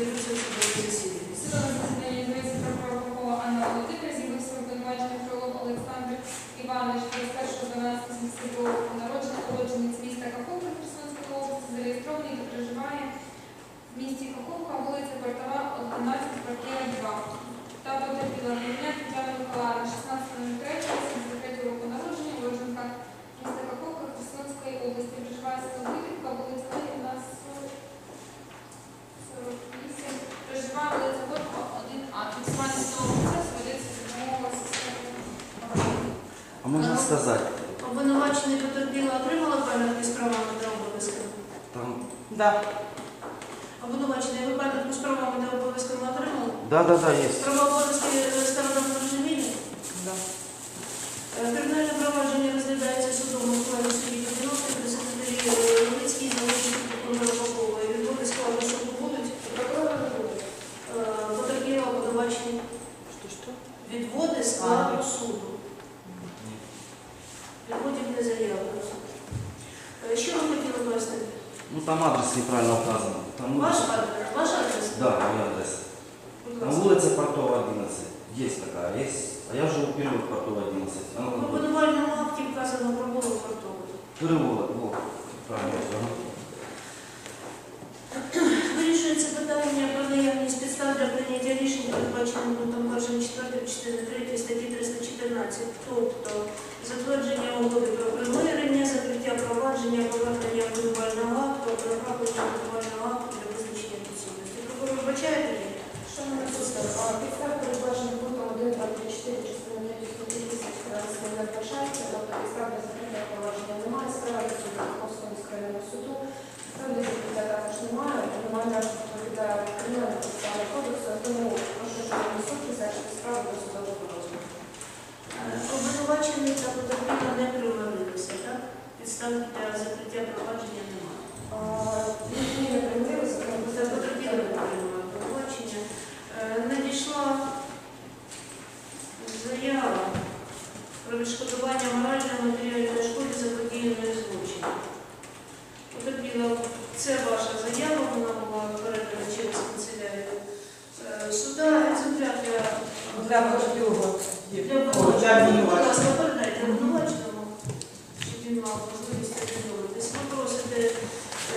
з'явився в судовому засіданні. Судове засідання відбувається прокурор Анна Володимир, з'явився Іванович, 21.12.72 року народження, уродженець міста Каховка Херсонської області, зареєстрований та проживає в місті Каховка, вулиця Портова, 11, квартира 2. Та потерпіла Гребня Тетяна Миколаївна, 16.03.73 року народження, уродженка міста Каховка Херсонської області, проживає село Витівка, вулиця Леніна, 48, проживає вулиця Горького, 1А. Фіксування цього процесу ведеться за допомогою системи. А можно сказать, Обвинувачений потерпіла отримала пам'ятки з правами та обов'язками? там, Да. Обвинувачений, ви пам'ятку з правами та обов'язками отримали? да, да, да, есть. Права обов'язки сторона порозуміння? Да. Е, Кримінальне провадження розглядається судом у складі судді Кабіновської при секретарі Луцькій, Ну там адрес неправильно указан. Там Ваш улица- адрес? Ваш адрес? Да, мой адрес. Будь На ласка. улице Портова 11. Есть такая, есть. А я живу в переулок Портова 11. Она В там будет. обвинувальному акті вказано про голову фартову. Переулок, вот. Правильно. ага. Вирішується питання про наявність підстав для прийняття рішень, передбаченим пунктом 1 4 частини 3 статті 314, тобто затвердження угоди про примирення, відшкодування моральної матеріальної шкоди заподіяної злочину. Потерпіла, це ваша заява, вона була передана через канцелярію е, суда. Екземпляр для Для потерпілого. для О, для обвинуваченого. Будь обвинуваченого. ласка, передайте обвинуваченому, щоб він мав можливість ознайомитись. Ви просите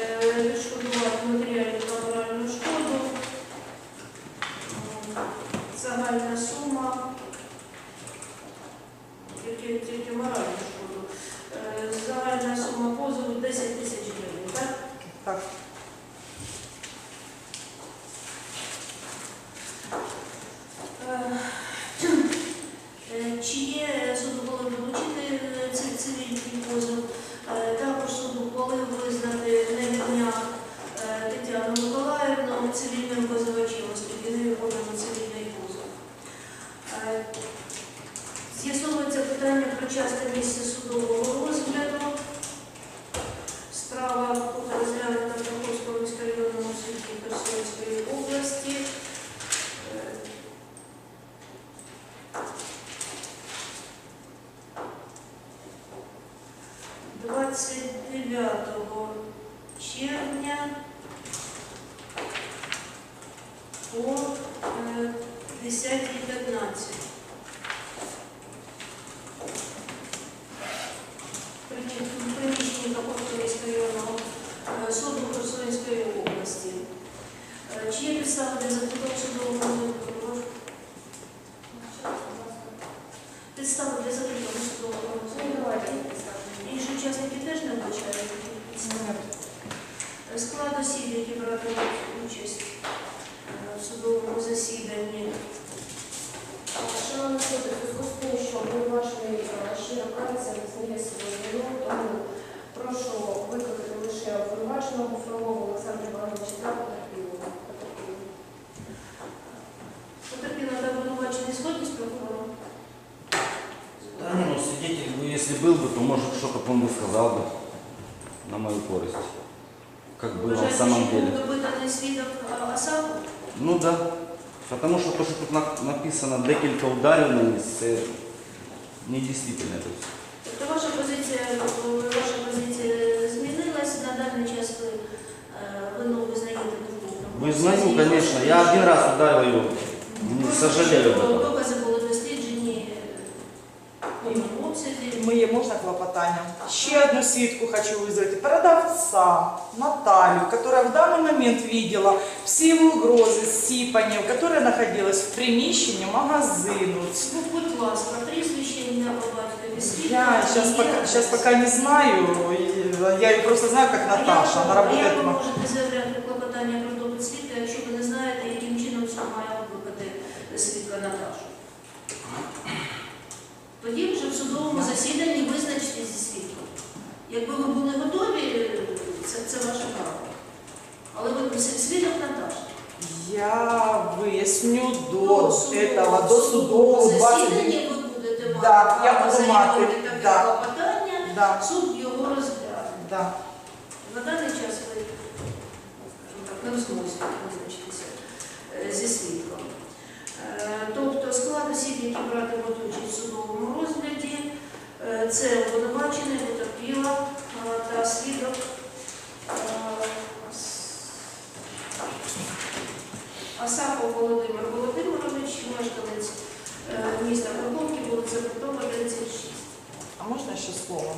е, відшкодувати матеріальну та моральну шкоду. М, Загальна сума, тільки, тільки моральну шкоду. Е, Загальна сума позову 10 тисяч гривень, так? Так. Е, Е, Чи є суд ухвалив долучити е, цей цивільний позов? Е, Також суд ухвалив визнати Невідня е, Тетяну Миколаївну цивільним позивачем, оскільки не виконано цивільний позов. Е, З'ясовується питання про часте місце судового розгляду. Справа буде розглянута в Каховському міськрайонному суді Херсонської області. Е, 29 червня по е, 10.15. Приміщення Каховського міськрайонного е, суду Херсонської області. Е, Чи є підстави для закриття судового розгляду? Підстави для закриття судового розгляду? Інші учасники теж не вбачають. Склад осіб, які братимуть участь судовому засіданні. Шановні суди, в зв'язку з тим, що обвинувачений е, щиро кається, не знає свою вину, тому прошу викликати лише обвинуваченого Фролова Олександра Івановича та потерпілого. Потерпілого. Потерпіла та обвинувачений згодні з прокурором? Да не, ну Если был бы, то может что-то он бы сказал бы на мою користь. Как было на Вважаєте, самом що був деле. допитаний свідок а, Ну да. Потому что то, что тут написано декілька ударів на ніс, це не дійсно. Тобто ваша позиція, ваша позиція змінилася на даний час ви е, вину визнаєте. Визнаю, конечно. Я один раз ударил ее. Не сожалею об этом. Докази були досліджені е, в повному обсязі. Моє можна клопотання? Ще одну свідку хочу визвати. Продавца Наталью, которая в данный момент видела всі угрози сіпання, которая находилась в приміщенні магазину. Ну, будь ласка, прізвище, ім'я по батькові свідка. Я сейчас є- пока, сейчас пока не знаю, и я ее просто знаю как Наташа, она А як работает ви в Мак- можете заявляти клопотання про допит свідка, судовому засіданні визначитесь зі свідком. Якби ви були готові, це, це ваше право. Але ви свідок Наташа. Я выясню до судового- этого, до судового засідання ви будете мати Да, я буду мати, да. клопотання, Да, суд його розгляне. да. На даний час ви скажімо так, не в визначитися е, зі свідком. Е, Тобто склад осіб, які братимуть участь в судовому розгляді, е, це обвинувачений, потерпіла е, та свідок. е, Асапов Володимир Володимирович, мешканець е, міста Каховки, вулиця Петрова, 36. А можна ще слово?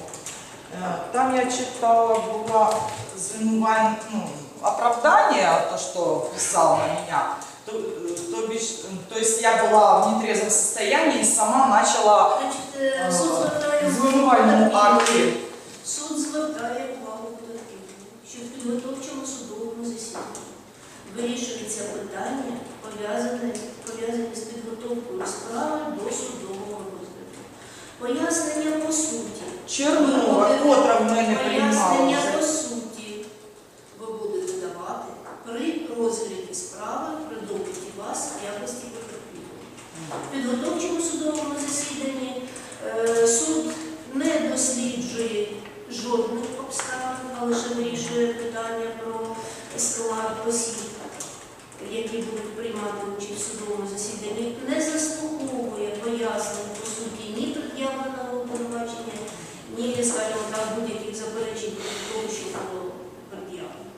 Е, Там я читала, было звинувань, ну, оправдание, то, что писал на меня. То, э, то, бишь, э, то есть я была в нетрезвом состоянии и сама начала Значить, е, е, суд звертає в звинувальному увагу акті. Суд звертає увагу податківців, що в підготовчому судовому засіданні вирішується питання, пов'язане пов'язані з підготовкою справи до судового розгляду. Пояснення по суті. Чернова, котра в мене приймала Лише вирішує питання про склад осіб, які будуть приймати участь в судовому засіданні, не заслуховує пояснень по суті ні пред'явленого обвинувачення, ні, скажімо так, будь-яких заперечень проти того, що було пред'явлено.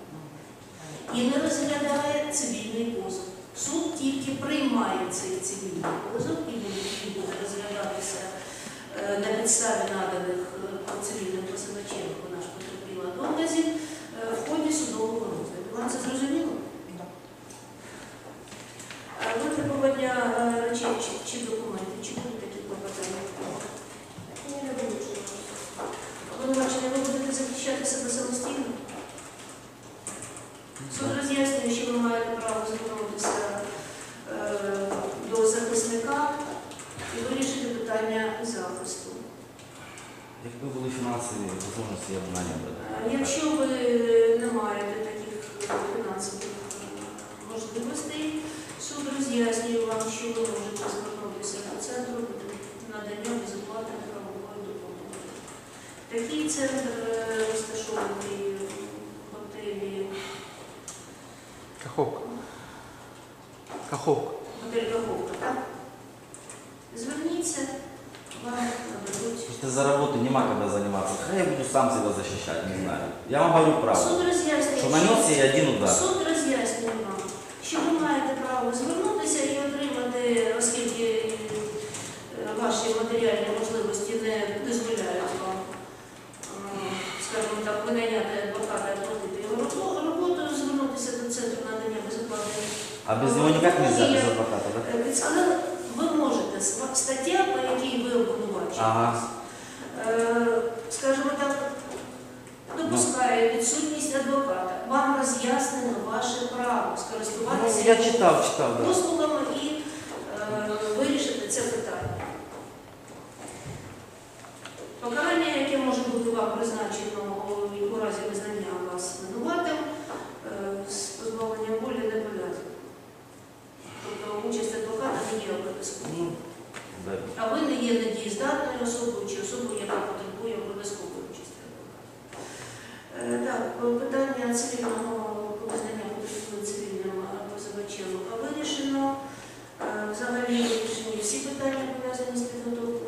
І не розглядає цивільний позов. Суд тільки приймає цей цивільний позов і буде розглядатися е, на підставі наданих е, цивільним позивачем вона ж потерпіла доказів е, в ході судового розгляду. Вам це зрозуміло? А Витребування е, речей чи, документів, чи будуть такі клопотання? Ні, не будуть. Обвинувачення, ви будете захищати себе самостійно? Суд роз'яснює, що ви маєте право звернутися е, до захисника і вирішити питання захисту. Якби були фінансові можливості, я б наняв би. Е, Якщо ви не маєте таких фінансових е, можливостей, суд роз'яснює вам, що ви можете звернутися до центру надання безоплатної правової допомоги. Такий центр е, розташований в готелі Каховка. Каховка. готель Каховка, так? Зверніться, вам за работы нема когда заниматься. Хай я буду сам себя защищать, не знаю. Я вам говорю правду. Суд роз'яснює, Що нанес я один удар. Суд роз'яснює вам, що ви маєте право звернутися і отримати, оскільки е, ваші матеріальні можливості не дозволяють вам, е, скажімо так, винайняти адвоката і платити його робо- роботу, звернутися до центру надання безоплатної. А без него никак нельзя, без адвоката, да? Е, Підсказали, ви можете, Сва- стаття, по якій ви обвинувачуєтесь, Ага. е, скажімо так, допускає відсутність адвоката. Вам роз'яснено ваше право Ну, скористуватися я його читав, читав, да. послугами і е, вирішити це питання. Покарання, яке може бути вам призначено а ви не є недієздатною особою чи особою, яка потребує обов'язкової участі. Е, так, питання цивільного визнання потребує цивільним позивачем вирішено. Е, взагалі вирішені всі питання пов'язані з підготовкою.